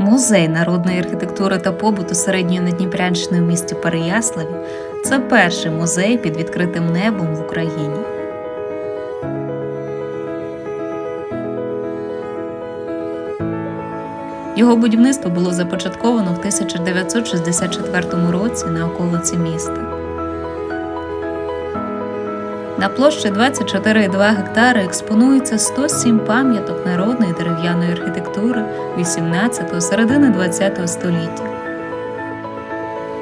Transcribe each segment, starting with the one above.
Музей народної архітектури та побуту середньої Надніпрянщини в місті Переяславі це перший музей під відкритим небом в Україні. Його будівництво було започатковано в 1964 році на околиці міста. На площі 24,2 гектари експонується 107 пам'яток народної дерев'яної архітектури 18 середини 20 століття.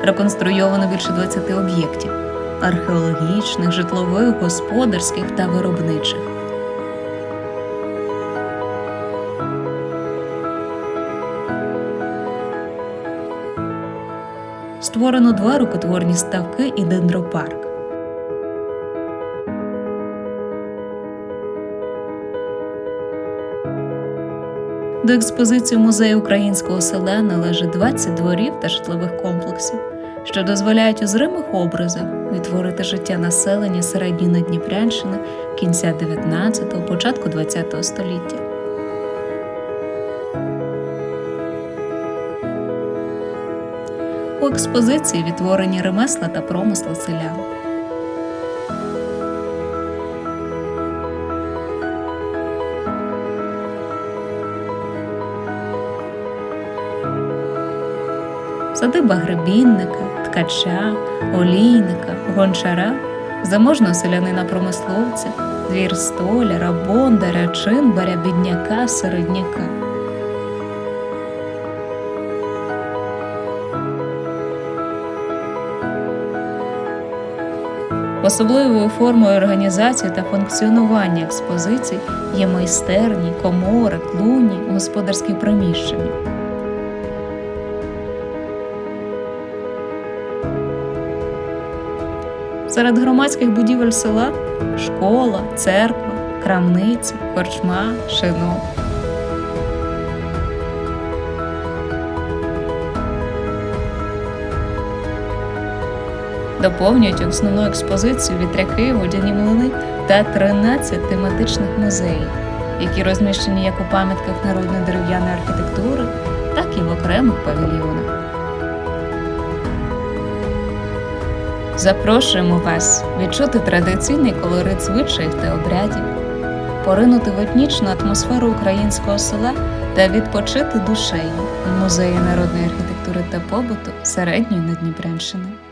Реконструйовано більше 20 об'єктів археологічних, житлових, господарських та виробничих. Створено два рукотворні ставки і дендропарк. До експозиції музею українського села належить 20 дворів та житлових комплексів, що дозволяють у зримих образах відтворити життя населення середньої Надніпрянщини кінця 19-го, початку 20-го століття. У експозиції відтворені ремесла та промисли селян. Садиба гребінника, ткача, олійника, гончара, заможного селянина промисловця, двір столяра, бондаря, чинбаря, бідняка, середняка. Особливою формою організації та функціонування експозицій є майстерні, комори, клуні, господарські приміщення. Серед громадських будівель села школа, церква, крамниці, корчма, шинок. Доповнюють основну експозицію вітряки, водяні млини та 13 тематичних музеїв, які розміщені як у пам'ятках народної дерев'яної архітектури, так і в окремих павільйонах. Запрошуємо вас відчути традиційний колорит звичаїв та обрядів, поринути в етнічну атмосферу українського села та відпочити душею в музеї народної архітектури та побуту середньої Надніпрянщини.